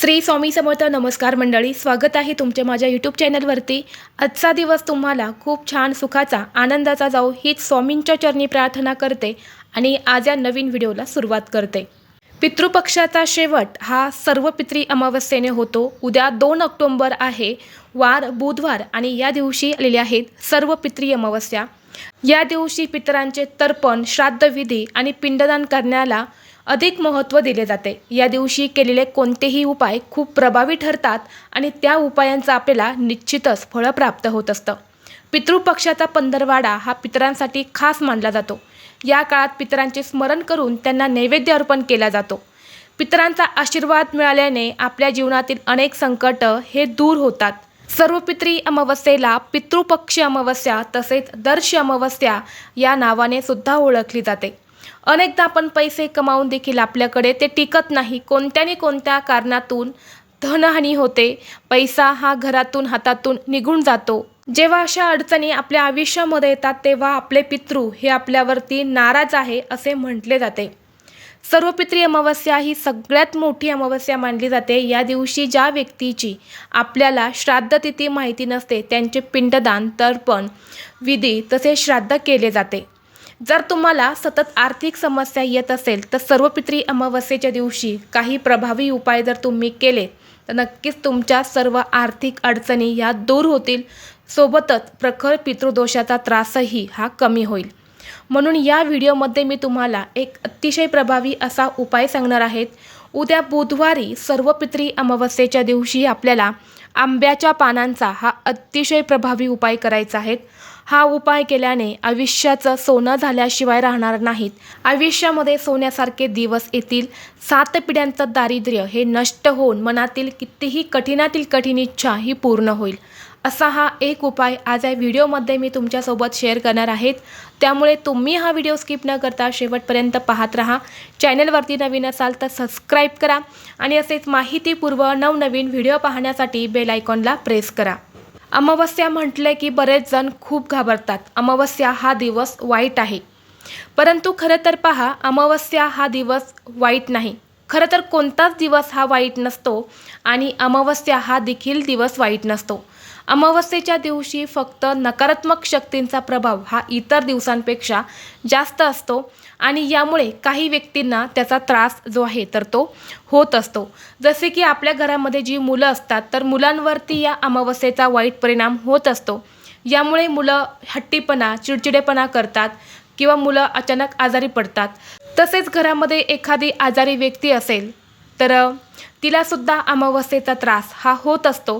श्री स्वामी समर्थ नमस्कार मंडळी स्वागत आहे तुमच्या माझ्या यूट्यूब चॅनलवरती आजचा दिवस तुम्हाला खूप छान सुखाचा आनंदाचा जाऊ हीच स्वामींच्या चरणी प्रार्थना करते आणि आज या नवीन व्हिडिओला सुरुवात करते. पितृपक्षाचा शेवट हा सर्व पित्री अमावस्येने होतो. उद्या दोन ऑक्टोंबर आहे वार बुधवार आणि या दिवशी आलेले आहेत सर्व पित्री अमावस्या. या दिवशी पितरांचे तर्पण श्राद्धविधी आणि पिंडदान करण्याला अधिक महत्त्व दिले जाते. या दिवशी केलेले कोणतेही उपाय खूप प्रभावी ठरतात आणि त्या उपायांचं आपल्याला निश्चितच फळं प्राप्त होत असतं. पितृपक्षाचा पंधरवाडा हा पितरांसाठी खास मानला जातो. या काळात पितरांचे स्मरण करून त्यांना नैवेद्य अर्पण केला जातो. पितरांचा आशीर्वाद मिळाल्याने आपल्या जीवनातील अनेक संकट हे दूर होतात. सर्व पित्री अमावस्येला पितृपक्ष अमावस्या तसेच दर्श अमावस्या या नावाने सुद्धा ओळखली जाते. अनेकदा आपण पैसे कमावून देखील आपल्याकडे ते टिकत नाही. कोणत्याने कोणत्या कारणातून धनहानी होते पैसा हा घरातून हातातून निघून जातो. जेव्हा अशा अडचणी आपल्या आयुष्यामध्ये येतात तेव्हा आपले पितृ हे आपल्यावरती नाराज आहे असे म्हटले जाते. सर्व पित्री अमावस्या ही सगळ्यात मोठी अमावस्या मानली जाते. या दिवशी ज्या व्यक्तीची आपल्याला श्राद्धतिथी माहिती नसते त्यांचे पिंडदान तर्पण विधी तसे श्राद्ध केले जाते. जर तुम्हाला सतत आर्थिक समस्या येत असेल तर सर्वपित्री अमावस्येच्या दिवशी काही प्रभावी उपाय जर तुम्ही केले तर नक्कीच तुमच्या सर्व आर्थिक अडचणी ह्या दूर होतील. सोबतच प्रखर पितृदोषाचा त्रासही हा कमी होईल. म्हणून या व्हिडिओमध्ये मी तुम्हाला एक अतिशय प्रभावी असा उपाय सांगणार आहेत उद्या बुधवारी सर्व पित्री अमावस्येच्या दिवशी आपल्याला आंब्याच्या पानांचा हा अतिशय प्रभावी उपाय करायचा आहे. हा उपाय केल्याने आयुष्याचं सोनं झाल्याशिवाय राहणार नाहीत. आयुष्यामध्ये सोन्यासारखे दिवस येतील. सात पिढ्यांचं दारिद्र्य हे नष्ट होऊन मनातील कितीही कठीणातील कठीण इच्छा ही पूर्ण होईल. असा हा एक उपाय आज या व्हिडिओमध्ये मी तुमच्यासोबत शेअर करणार आहेत. त्यामुळे तुम्ही हा व्हिडिओ स्किप न करता शेवटपर्यंत पाहत राहा. चॅनलवरती नवीन असाल तर सबस्क्राईब करा आणि असेच माहितीपूर्व नवनवीन व्हिडिओ पाहण्यासाठी बेल आयकॉनला प्रेस करा. अमावस्या म्हटले की बरेच जण खूप घाबरतात. अमावस्या हा दिवस वाईट आहे. परंतु खरं तर पहा अमावस्या हा दिवस वाईट नाही. खरं तर कोणताच दिवस हा वाईट नसतो आणि अमावस्या हा देखील दिवस वाईट नसतो. अमावस्येच्या दिवशी फक्त नकारात्मक शक्तींचा प्रभाव हा इतर दिवसांपेक्षा जास्त असतो आणि यामुळे काही व्यक्तींना त्याचा त्रास जो आहे तर तो होत असतो. जसे की आपल्या घरामध्ये जी मुलं असतात तर मुलांवरती या अमावस्येचा वाईट परिणाम होत असतो. यामुळे मुलं हट्टीपणा चिडचिडेपणा करतात किंवा मुलं अचानक आजारी पडतात. तसेच घरामध्ये एखादी आजारी व्यक्ती असेल तर तिलासुद्धा अमावस्येचा त्रास हा होत असतो.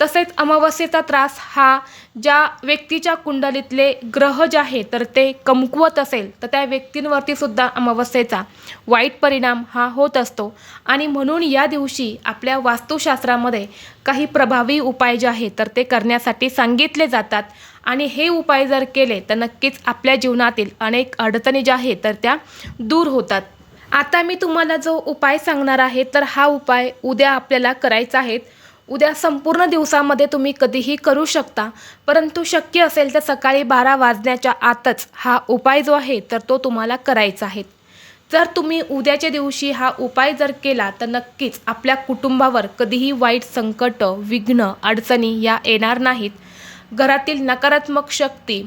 तसेच अमावस्येचा त्रास हा ज्या व्यक्तीच्या कुंडलीतले ग्रह जे आहे तर ते कमकुवत असेल तर त्या व्यक्तींवरती सुद्धा अमावस्येचा वाईट परिणाम हा होत असतो. आणि म्हणून या दिवशी आपल्या वास्तुशास्त्रामध्ये काही प्रभावी उपाय जे आहेत तर ते करण्यासाठी सांगितले जातात. आणि हे उपाय जर केले तर नक्कीच आपल्या जीवनातील अनेक अडचणी ज्या आहेत तर त्या दूर होतात. आता मी तुम्हाला जो उपाय सांगणार आहे तर हा उपाय उद्या आपल्याला करायचा आहे. उद्या संपूर्ण दिवसामध्ये तुम्ही कधीही करू शकता परंतु शक्य असेल तर सकाळी बारा वाजण्याच्या आतच हा उपाय जो आहे तर तो तुम्हाला करायचा आहे. जर तुम्ही उद्याच्या दिवशी हा उपाय जर केला तर नक्कीच आपल्या कुटुंबावर कधीही वाईट संकट विघ्न अडचणी या येणार नाहीत. घरातील नकारात्मक शक्ती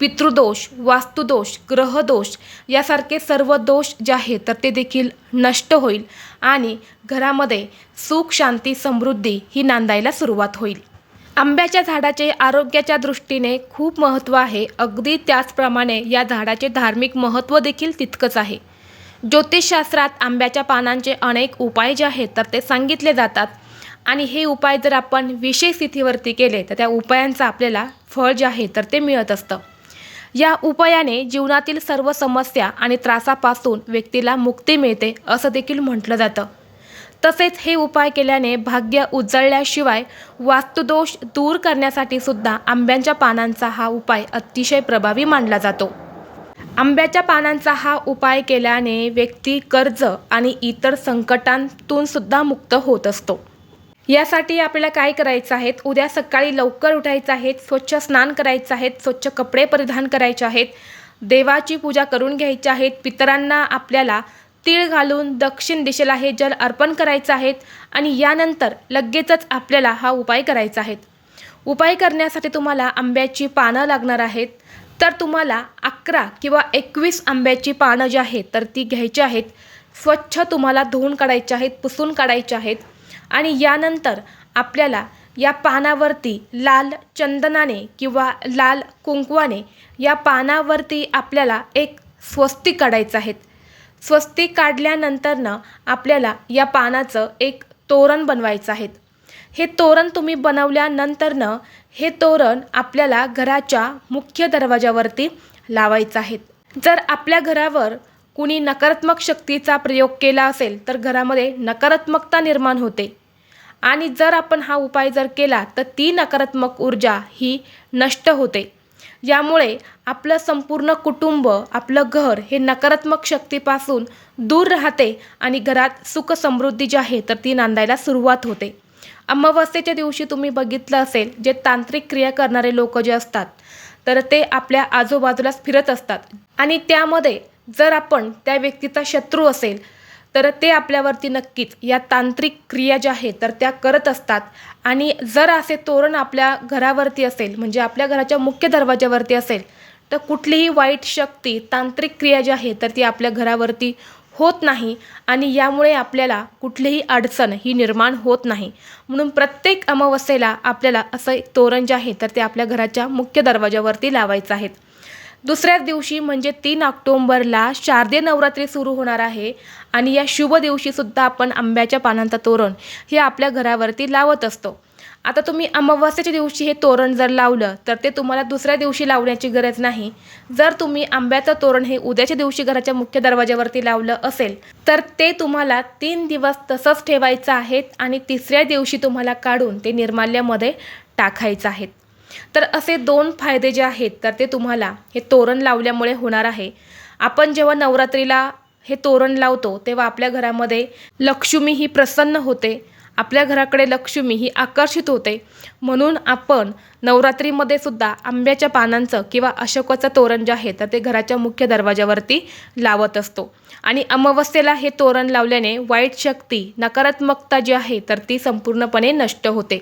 पितृदोष वास्तुदोष ग्रहदोष यासारखे सर्व दोष जे आहेत तर ते देखील नष्ट होईल आणि घरामध्ये सुख शांती समृद्धी ही नांदायला सुरुवात होईल. आंब्याच्या झाडाचे आरोग्याच्या दृष्टीने खूप महत्त्व आहे. अगदी त्याचप्रमाणे या झाडाचे धार्मिक महत्त्व देखील तितकंच आहे. ज्योतिषशास्त्रात आंब्याच्या पानांचे अनेक उपाय जे आहेत तर ते सांगितले जातात. आणि हे उपाय जर आपण विशेष स्थितीवरती केले तर त्या उपायांचं आपल्याला फळ जे आहे तर ते मिळत असतं. या उपायाने जीवनातील सर्व समस्या आणि त्रासापासून व्यक्तीला मुक्ती मिळते असं देखील म्हटलं जातं. तसेच हे उपाय केल्याने भाग्य उजळल्याशिवाय वास्तुदोष दूर करण्यासाठी सुद्धा आंब्यांच्या पानांचा हा उपाय अतिशय प्रभावी मानला जातो. आंब्याच्या पानांचा हा उपाय केल्याने व्यक्ती कर्ज आणि इतर संकटांतून सुद्धा मुक्त होत असतो. यासाठी आपल्याला काय करायचं आहे? उद्या सकाळी लवकर उठायचं आहे स्वच्छ स्नान करायचं आहे स्वच्छ कपडे परिधान करायचे आहेत देवाची पूजा करून घ्यायची आहेत पितरांना आपल्याला तीळ घालून दक्षिण दिशेला हे जल अर्पण करायचं आहेत आणि यानंतर लगेचच आपल्याला हा उपाय करायचा आहे. उपाय करण्यासाठी तुम्हाला आंब्याची पानं लागणार आहेत. तर तुम्हाला अकरा किंवा एकवीस आंब्याची पानं जी आहेत तर ती घ्यायची आहेत. स्वच्छ तुम्हाला धुवून काढायचे आहेत पुसून काढायचे आहेत. आणि यानंतर आपल्याला या पानावरती लाल चंदनाने किंवा लाल कुंकवाने या पानावरती आपल्याला एक स्वस्ती काढायचं आहेत. स्वस्ती काढल्यानंतरनं आपल्याला या पानाचं एक तोरण बनवायचं आहे हे तोरण तुम्ही बनवल्यानंतरनं हे तोरण आपल्याला घराच्या मुख्य दरवाजावरती लावायचं आहे जर आपल्या घरावर कुणी नकारात्मक शक्तीचा प्रयोग केला असेल तर घरामध्ये नकारात्मकता निर्माण होते. आणि जर आपण हा उपाय जर केला तर ती नकारात्मक ऊर्जा ही नष्ट होते. यामुळे आपलं संपूर्ण कुटुंब आपलं घर हे नकारात्मक शक्तीपासून दूर राहते आणि घरात सुख समृद्धी जी आहे तर ती नांदायला सुरुवात होते. अमावस्येच्या दिवशी तुम्ही बघितलं असेल जे तांत्रिक क्रिया करणारे लोक जे असतात तर ते आपल्या आजूबाजूलाच फिरत असतात. आणि त्यामध्ये जर आपण त्या व्यक्तीचा शत्रू असेल तर ते आपल्यावरती नक्कीच या तांत्रिक क्रिया ज्या आहेत तर त्या करत असतात. आणि जर असे तोरण आपल्या घरावरती असेल म्हणजे आपल्या घराच्या मुख्य दरवाजावरती असेल तर कुठलीही वाईट शक्ती तांत्रिक क्रिया जी आहे तर ती आपल्या घरावरती होत नाही. आणि यामुळे आपल्याला कुठलीही अडचण ही निर्माण होत नाही. म्हणून प्रत्येक अमावस्येला आपल्याला असं एक तोरण जे आहे तर ते आपल्या घराच्या मुख्य दरवाजावरती लावायचं आहे. दुसऱ्याच दिवशी म्हणजे तीन ऑक्टोंबरला शारदीय नवरात्री सुरू होणार आहे आणि या शुभ दिवशीसुद्धा आपण आंब्याच्या पानांचा तोरण हे आपल्या घरावरती लावत असतो. आता तुम्ही अमावस्याच्या दिवशी हे तोरण जर लावलं तर ते तुम्हाला दुसऱ्या दिवशी लावण्याची गरज नाही. जर तुम्ही आंब्याचं तोरण हे उद्याच्या दिवशी घराच्या मुख्य दरवाज्यावरती लावलं असेल तर ते तुम्हाला तीन दिवस तसंच ठेवायचं आहे आणि तिसऱ्या दिवशी तुम्हाला काढून ते निर्माल्यामध्ये टाकायचं आहे तर असे दोन फायदे जे आहेत तर ते तुम्हाला हे तोरण लावल्यामुळे होणार आहे. आपण जेव्हा नवरात्रीला हे तोरण लावतो तेव्हा आपल्या घरामध्ये लक्ष्मी ही प्रसन्न होते. आपल्या घराकडे लक्ष्मी ही आकर्षित होते. म्हणून आपण नवरात्रीमध्ये सुद्धा आंब्याच्या पानांचं किंवा अशोकाचं तोरण जे आहे तर ते घराच्या मुख्य दरवाजावरती लावत असतो. आणि अमावस्येला हे तोरण लावल्याने वाईट शक्ती नकारात्मकता जी आहे तर ती संपूर्णपणे नष्ट होते.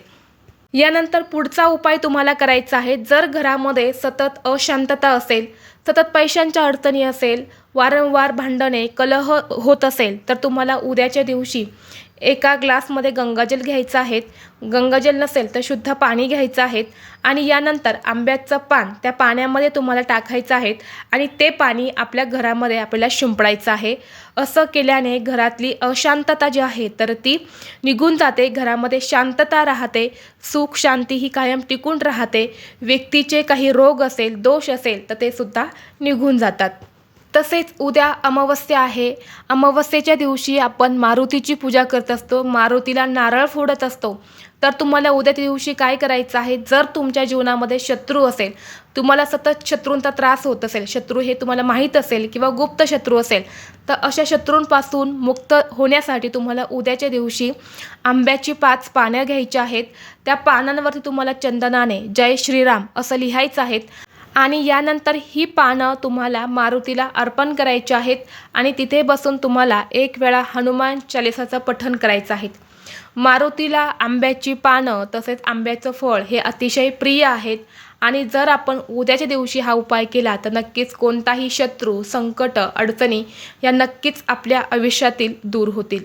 यानंतर पुढचा उपाय तुम्हाला करायचा आहे. जर घरामध्ये सतत अशांतता असेल सतत पैशांच्या अडचणी असेल वारंवार भांडणे कलह होत असेल तर तुम्हाला उद्याच्या दिवशी एका ग्लासमध्ये गंगाजल घ्यायचं आहे गंगाजल नसेल तर शुद्ध पाणी घ्यायचं आहे आणि यानंतर आंब्याचं पान त्या पाण्यामध्ये तुम्हाला टाकायचं आहे आणि ते पाणी आपल्या घरामध्ये आपल्याला शिंपडायचं आहे. असं केल्याने घरातली अशांतता जी आहे तर ती निघून जाते. घरामध्ये शांतता राहते. सुख शांती ही कायम टिकून राहते. व्यक्तीचे काही रोग असेल दोष असेल तर ते सुद्धा निघून जातात. तसेच उद्या अमावस्या आहे. अमावस्येच्या दिवशी आपण मारुतीची पूजा करत असतो. मारुतीला नारळ फोडत असतो. तर तुम्हाला उद्याच्या दिवशी काय करायचं आहे? जर तुमच्या जीवनामध्ये शत्रू असेल तुम्हाला सतत शत्रूंचा त्रास होत असेल शत्रू हे तुम्हाला माहीत असेल किंवा गुप्त शत्रू असेल तर अशा शत्रूंपासून मुक्त होण्यासाठी तुम्हाला उद्याच्या दिवशी आंब्याची पाच पानं घ्यायची आहेत. त्या पानांवरती तुम्हाला चंदनाने जय श्रीराम असं लिहायचं आहेत आणि यानंतर ही पानं तुम्हाला मारुतीला अर्पण करायची आहेत आणि तिथे बसून तुम्हाला एक वेळा हनुमान चालिसाचं पठण करायचं आहे. मारुतीला आंब्याची पानं तसेच आंब्याचं फळ हे अतिशय प्रिय आहेत आणि जर आपण उद्याच्या दिवशी हा उपाय केला तर नक्कीच कोणताही शत्रू संकट अडचणी या नक्कीच आपल्या आयुष्यातील दूर होतील.